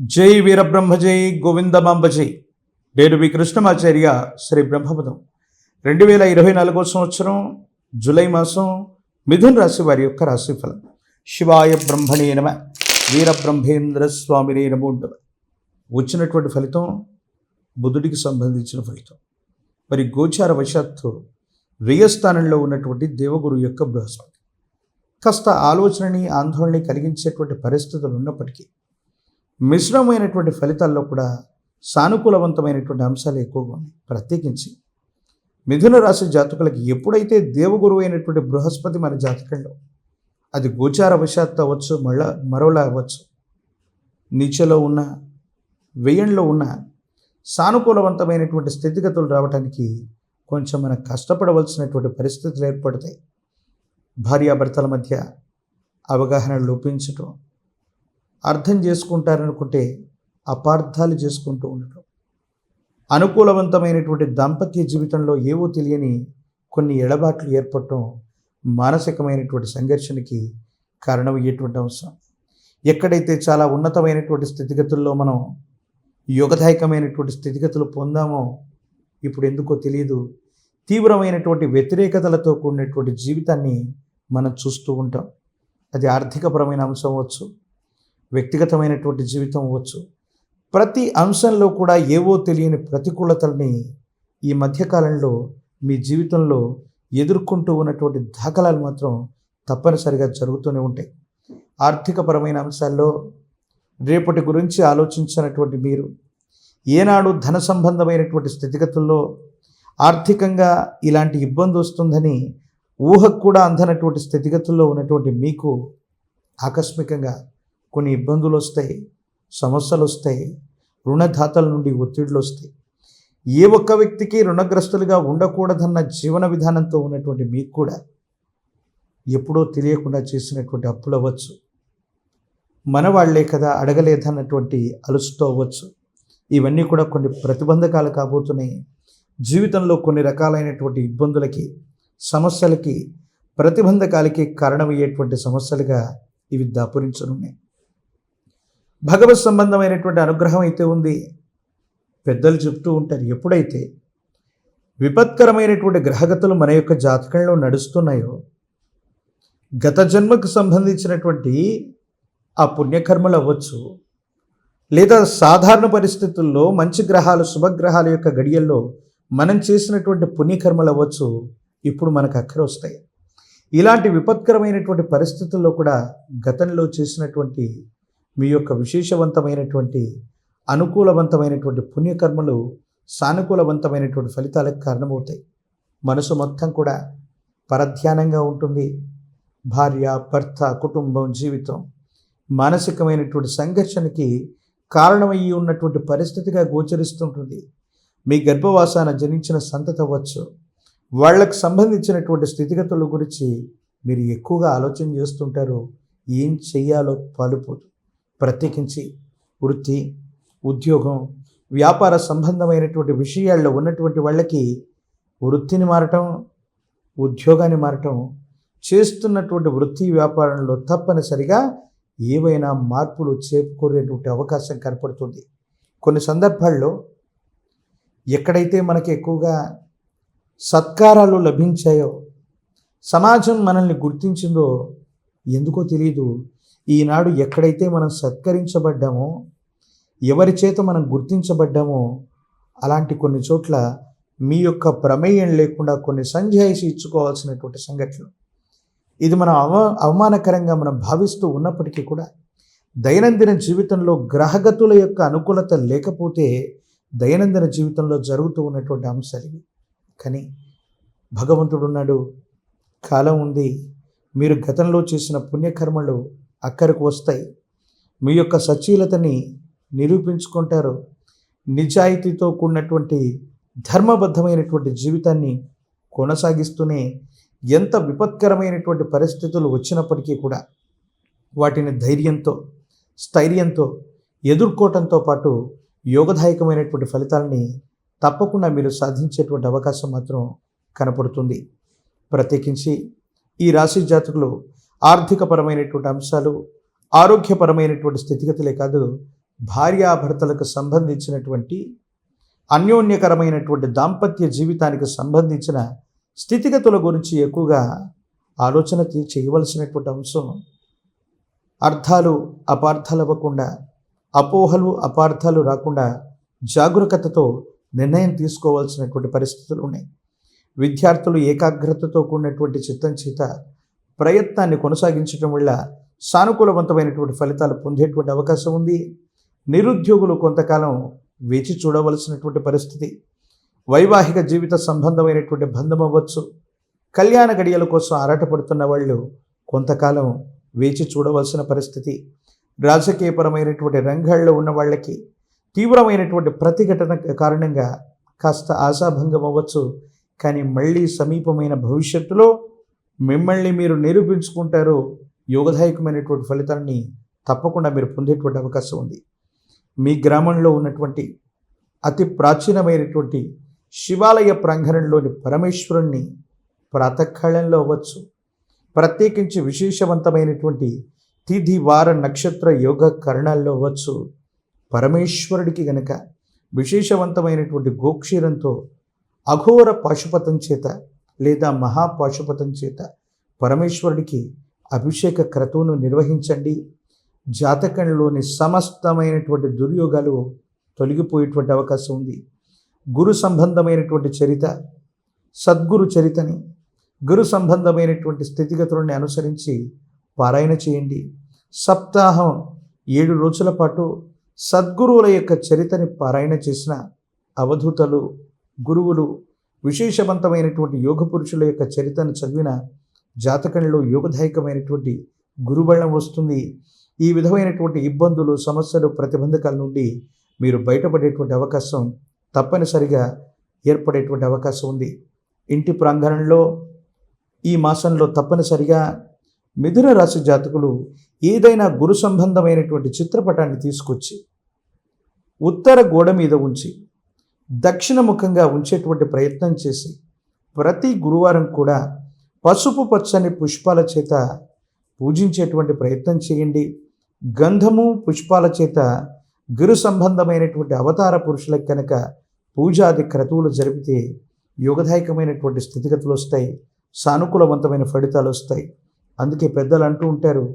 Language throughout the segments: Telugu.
జై వీరబ్రహ్మ జై గోవిందమాంబ జై. నేను మీ కృష్ణమాచార్య శ్రీ బ్రహ్మపదం. రెండు వేల ఇరవై నాలుగో సంవత్సరం జూలై మాసం మిథున్ రాశి వారి యొక్క రాశిఫలం శివాయ బ్రహ్మణే నమ వీరబ్రహ్మేంద్ర స్వామినే నమో నమ. వచ్చినటువంటి ఫలితం బుధుడికి సంబంధించిన ఫలితం. మరి గోచార వశాత్తు వ్యయస్థానంలో ఉన్నటువంటి దేవగురు యొక్క బృహస్పతి. కాస్త ఆలోచనని ఆందోళనని కలిగించేటువంటి పరిస్థితులు ఉన్నప్పటికీ మిశ్రమమైనటువంటి ఫలితాల్లో కూడా సానుకూలవంతమైనటువంటి అంశాలు ఎక్కువగా ఉన్నాయి. ప్రత్యేకించి మిథున రాశి జాతకులకి ఎప్పుడైతే దేవగురువు అయినటువంటి బృహస్పతి మన జాతకంలో అది గోచార వశాత్తు అవ్వచ్చు మళ్ళా మరోలా అవ్వచ్చు నీచలో ఉన్న వ్యయంలో ఉన్న సానుకూలవంతమైనటువంటి స్థితిగతులు రావడానికి కొంచెం మనం కష్టపడవలసినటువంటి పరిస్థితులు ఏర్పడతాయి. భార్యాభర్తల మధ్య అవగాహన లోపించటం అర్థం చేసుకుంటారనుకుంటే అపార్థాలు చేసుకుంటూ ఉండటం. అనుకూలవంతమైనటువంటి దాంపత్య జీవితంలో ఏవో తెలియని కొన్ని ఎడబాట్లు ఏర్పడటం మానసికమైనటువంటి సంఘర్షణకి కారణమయ్యేటువంటి అంశం. ఎక్కడైతే చాలా ఉన్నతమైనటువంటి స్థితిగతుల్లో మనం యోగదాయకమైనటువంటి స్థితిగతులు పొందామో ఇప్పుడు ఎందుకో తెలియదు. తీవ్రమైనటువంటి వ్యతిరేకతలతో కూడినటువంటి జీవితాన్ని మనం చూస్తూ ఉంటాం. అది ఆర్థికపరమైన అంశం అవ్వచ్చు వ్యక్తిగతమైనటువంటి జీవితం అవ్వచ్చు. ప్రతి అంశంలో కూడా ఏవో తెలియని ప్రతికూలతల్ని ఈ మధ్యకాలంలో మీ జీవితంలో ఎదుర్కొంటూ ఉన్నటువంటి దాఖలాలు మాత్రం తప్పనిసరిగా జరుగుతూనే ఉంటాయి. ఆర్థికపరమైన అంశాల్లో రేపటి గురించి ఆలోచించినటువంటి మీరు ఏనాడు ధన సంబంధమైనటువంటి స్థితిగతుల్లో ఆర్థికంగా ఇలాంటి ఇబ్బంది వస్తుందని ఊహకు కూడా అందనటువంటి స్థితిగతుల్లో ఉన్నటువంటి మీకు ఆకస్మికంగా కొన్ని ఇబ్బందులు వస్తాయి సమస్యలు వస్తాయి రుణదాతల నుండి ఒత్తిడులు వస్తాయి ఏ ఒక్క వ్యక్తికి రుణగ్రస్తులుగా ఉండకూడదన్న జీవన విధానంతో ఉన్నటువంటి మీకు కూడా ఎప్పుడో తెలియకుండా చేసినటువంటి అప్పులు అవ్వచ్చు. మన వాళ్ళే కదా అడగలేదన్నటువంటి అలుసుతో అవ్వచ్చు. ఇవన్నీ కూడా కొన్ని ప్రతిబంధకాలు కాబోతున్నాయి. జీవితంలో కొన్ని రకాలైనటువంటి ఇబ్బందులకి సమస్యలకి ప్రతిబంధకాలకి కారణమయ్యేటువంటి సమస్యలుగా ఇవి దాపురించనున్నాయి. భగవత్ సంబంధమైనటువంటి అనుగ్రహం అయితే ఉంది. పెద్దలు చెప్తూ ఉంటారు ఎప్పుడైతే విపత్కరమైనటువంటి గ్రహగతులు మన యొక్క జాతకంలో నడుస్తున్నాయో గత జన్మకు సంబంధించినటువంటి ఆ పుణ్యకర్మలు అవ్వచ్చు లేదా సాధారణ పరిస్థితుల్లో మంచి గ్రహాలు శుభగ్రహాల యొక్క గడియల్లో మనం చేసినటువంటి పుణ్యకర్మలు అవ్వచ్చు ఇప్పుడు మనకు అక్కర వస్తాయి. ఇలాంటి విపత్కరమైనటువంటి పరిస్థితుల్లో కూడా గతంలో చేసినటువంటి మీ యొక్క విశేషవంతమైనటువంటి అనుకూలవంతమైనటువంటి పుణ్యకర్మలు సానుకూలవంతమైనటువంటి ఫలితాలకు కారణమవుతాయి. మనసు మొత్తం కూడా పరధ్యానంగా ఉంటుంది. భార్య భర్త కుటుంబం జీవితం మానసికమైనటువంటి సంఘర్షణకి కారణమయ్యి ఉన్నటువంటి పరిస్థితిగా గోచరిస్తుంటుంది. మీ గర్భవాసాన జనించిన సంతత అవ్వచ్చు. వాళ్ళకు సంబంధించినటువంటి స్థితిగతుల గురించి మీరు ఎక్కువగా ఆలోచన చేస్తుంటారు. ఏం చెయ్యాలో పాలుపోదు. ప్రత్యేకించి వృత్తి ఉద్యోగం వ్యాపార సంబంధమైనటువంటి విషయాల్లో ఉన్నటువంటి వాళ్ళకి వృత్తిని మారటం ఉద్యోగాన్ని మారటం చేస్తున్నటువంటి వృత్తి వ్యాపారంలో తప్పనిసరిగా ఏవైనా మార్పులు చేకూరేటువంటి అవకాశం కనపడుతుంది. కొన్ని సందర్భాల్లో ఎక్కడైతే మనకి ఎక్కువగా సత్కారాలు లభించాయో సమాజం మనల్ని గుర్తించిందో ఎందుకో తెలియదు. ఈనాడు ఎక్కడైతే మనం సత్కరించబడ్డామో ఎవరి చేత మనం గుర్తించబడ్డామో అలాంటి కొన్ని చోట్ల మీ యొక్క ప్రమేయం లేకుండా కొన్ని సంజాయిషి ఇచ్చుకోవాల్సినటువంటి సంఘటనలు. ఇది మనం అవ అవమానకరంగా మనం భావిస్తూ ఉన్నప్పటికీ కూడా దైనందిన జీవితంలో గ్రహగతుల యొక్క అనుకూలత లేకపోతే దైనందిన జీవితంలో జరుగుతూ ఉన్నటువంటి అంశాలు ఇవి. కానీ భగవంతుడు ఉన్నాడు కాలం ఉంది మీరు గతంలో చేసిన పుణ్యకర్మలు అక్కడికి వస్తాయి. మీ యొక్క సచీలతని నిరూపించుకుంటారు. నిజాయితీతో కూడినటువంటి ధర్మబద్ధమైనటువంటి జీవితాన్ని కొనసాగిస్తూనే ఎంత విపత్కరమైనటువంటి పరిస్థితులు వచ్చినప్పటికీ కూడా వాటిని ధైర్యంతో స్థైర్యంతో ఎదుర్కోవటంతో పాటు యోగదాయకమైనటువంటి ఫలితాలని తప్పకుండా మీరు సాధించేటువంటి అవకాశం మాత్రం కనపడుతుంది. ప్రత్యేకించి ఈ రాశి జాతకులు ఆర్థికపరమైనటువంటి అంశాలు ఆరోగ్యపరమైనటువంటి స్థితిగతులే కాదు భార్యాభర్తలకు సంబంధించినటువంటి అన్యోన్యకరమైనటువంటి దాంపత్య జీవితానికి సంబంధించిన స్థితిగతుల గురించి ఎక్కువగా ఆలోచన తీ- చేయవలసినటువంటి అంశం. అర్థాలు అపార్థాలు అవ్వకుండా అపోహలు అపార్థాలు రాకుండా జాగరూకతతో నిర్ణయం తీసుకోవాల్సినటువంటి పరిస్థితులు ఉన్నాయి. విద్యార్థులు ఏకాగ్రతతో కూడినటువంటి చిత్తం చేత ప్రయత్నాన్ని కొనసాగించడం వల్ల సానుకూలవంతమైనటువంటి ఫలితాలు పొందేటువంటి అవకాశం ఉంది. నిరుద్యోగులు కొంతకాలం వేచి చూడవలసినటువంటి పరిస్థితి. వైవాహిక జీవిత సంబంధమైనటువంటి బంధం అవ్వచ్చు. కళ్యాణ గడియల కోసం ఆరాటపడుతున్న వాళ్ళు కొంతకాలం వేచి చూడవలసిన పరిస్థితి. రాజకీయపరమైనటువంటి రంగాల్లో ఉన్న వాళ్ళకి తీవ్రమైనటువంటి ప్రతిఘటన కారణంగా కాస్త ఆశాభంగం అవ్వచ్చు. కానీ మళ్ళీ సమీపమైన భవిష్యత్తులో మిమ్మల్ని మీరు నిరూపించుకుంటారు యోగదాయకమైనటువంటి ఫలితాన్ని తప్పకుండా మీరు పొందేటువంటి అవకాశం ఉంది. మీ గ్రామంలో ఉన్నటువంటి అతి ప్రాచీనమైనటువంటి శివాలయ ప్రాంగణంలోని పరమేశ్వరుణ్ణి ప్రాతకాలంలో అవ్వచ్చు. ప్రత్యేకించి విశేషవంతమైనటువంటి తిథి వార నక్షత్ర యోగ కరణాల్లో అవ్వచ్చు. పరమేశ్వరుడికి గనక విశేషవంతమైనటువంటి గోక్షీరంతో అఘోర పాశుపతం చేత లేదా మహాపాశుపతం చేత పరమేశ్వరుడికి అభిషేక క్రతువును నిర్వహించండి. జాతకంలోని సమస్తమైనటువంటి దుర్యోగాలు తొలగిపోయేటువంటి అవకాశం ఉంది. గురు సంబంధమైనటువంటి చరిత సద్గురు చరితని గురు సంబంధమైనటువంటి స్థితిగతులను అనుసరించి పారాయణ చేయండి. సప్తాహం ఏడు రోజుల పాటు సద్గురువుల యొక్క చరితని పారాయణ చేసిన అవధూతలు గురువులు విశేషవంతమైనటువంటి యోగ పురుషుల యొక్క చరిత్రను చదివిన జాతకంలో యోగదాయకమైనటువంటి గురుబలం వస్తుంది. ఈ విధమైనటువంటి ఇబ్బందులు సమస్యలు ప్రతిబంధకాల నుండి మీరు బయటపడేటువంటి అవకాశం తప్పనిసరిగా ఏర్పడేటువంటి అవకాశం ఉంది. ఇంటి ప్రాంగణంలో ఈ మాసంలో తప్పనిసరిగా మిథున రాశి జాతకులు ఏదైనా గురు సంబంధమైనటువంటి చిత్రపటాన్ని తీసుకొచ్చి ఉత్తర గోడ మీద ఉంచి దక్షిణముఖంగా ఉంచేటువంటి ప్రయత్నం చేసి ప్రతి గురువారం కూడా పసుపు పచ్చని పుష్పాల చేత పూజించేటువంటి ప్రయత్నం చేయండి. గంధము పుష్పాల చేత గురు సంబంధమైనటువంటి అవతార పురుషులకు కనుక పూజాది క్రతువులు జరిపితే యోగదాయకమైనటువంటి స్థితిగతులు వస్తాయి. సానుకూలవంతమైన ఫలితాలు వస్తాయి. అందుకే పెద్దలు అంటూ ఉంటారు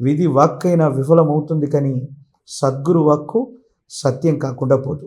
విధి వాక్కైనా విఫలమవుతుంది కానీ సద్గురు వాక్కు సత్యం కాకుండా పోదు.